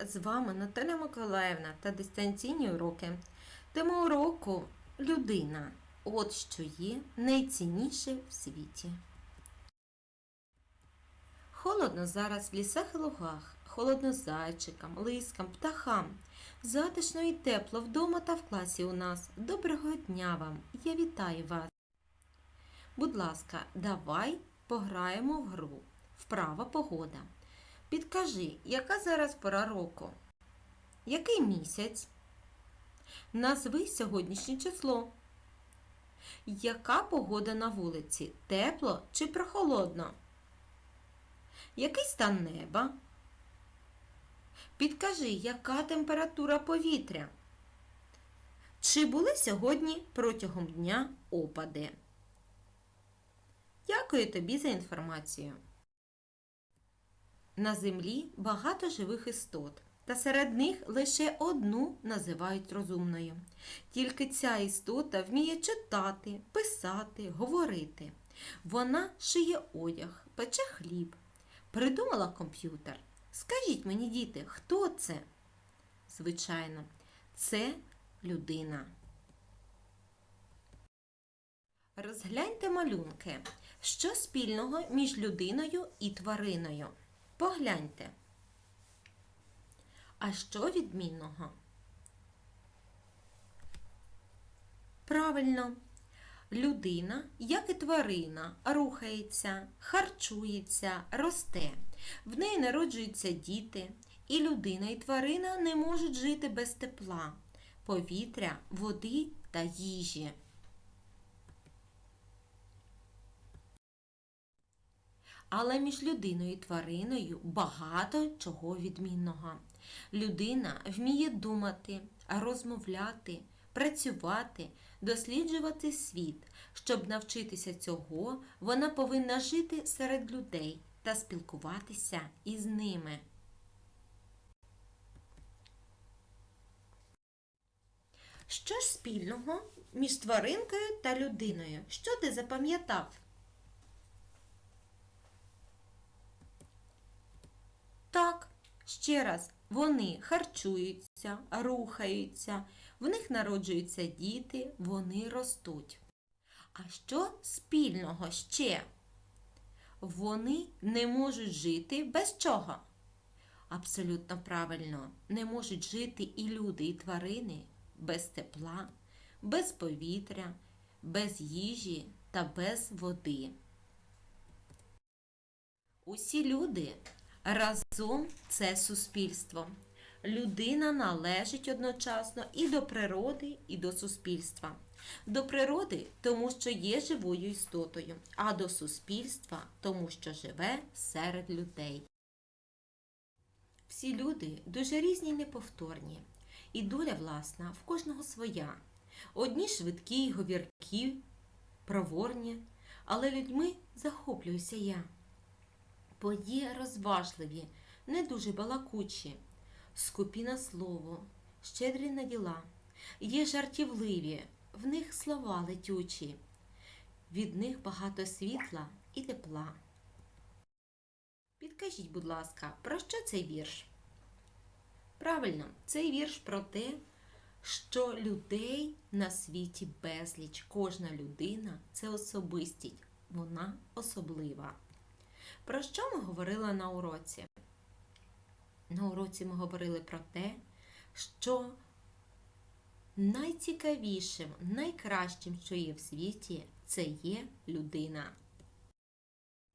З вами Наталя Миколаївна та дистанційні уроки. Тема уроку людина. От що є найцінніше в світі. Холодно зараз в лісах і лугах, холодно зайчикам, лискам, птахам. Затишно і тепло вдома та в класі у нас. Доброго дня вам! Я вітаю вас. Будь ласка, давай пограємо в гру. Вправа погода. Підкажи, яка зараз пора року? Який місяць? Назви сьогоднішнє число. Яка погода на вулиці? Тепло чи прохолодно? Який стан неба? Підкажи, яка температура повітря? Чи були сьогодні протягом дня опади? Дякую тобі за інформацію. На землі багато живих істот, та серед них лише одну називають розумною. Тільки ця істота вміє читати, писати, говорити. Вона шиє одяг, пече хліб, придумала комп'ютер. Скажіть мені, діти, хто це? Звичайно, це людина. Розгляньте малюнки. Що спільного між людиною і твариною? Погляньте. А що відмінного? Правильно, людина, як і тварина, рухається, харчується, росте. В неї народжуються діти, і людина, і тварина не можуть жити без тепла, повітря, води та їжі. Але між людиною і твариною багато чого відмінного. Людина вміє думати, розмовляти, працювати, досліджувати світ. Щоб навчитися цього, вона повинна жити серед людей та спілкуватися із ними. Що ж спільного між тваринкою та людиною? Що ти запам'ятав? Так, ще раз, вони харчуються, рухаються, в них народжуються діти, вони ростуть. А що спільного ще? Вони не можуть жити без чого? Абсолютно правильно, не можуть жити і люди, і тварини без тепла, без повітря, без їжі та без води. Усі люди Разом це суспільство. Людина належить одночасно і до природи, і до суспільства. До природи, тому що є живою істотою, а до суспільства, тому що живе серед людей. Всі люди дуже різні й неповторні, і доля власна в кожного своя. Одні швидкі й говіркі, проворні, але людьми захоплююся я бо є розважливі, не дуже балакучі, скупі на слово, щедрі на діла, є жартівливі, в них слова летючі, від них багато світла і тепла. Підкажіть, будь ласка, про що цей вірш? Правильно, цей вірш про те, що людей на світі безліч, кожна людина це особистість, вона особлива. Про що ми говорили на уроці? На уроці ми говорили про те, що найцікавішим, найкращим, що є в світі, це є людина.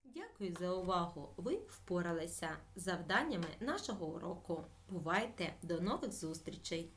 Дякую за увагу! Ви впоралися з завданнями нашого уроку. Бувайте! До нових зустрічей!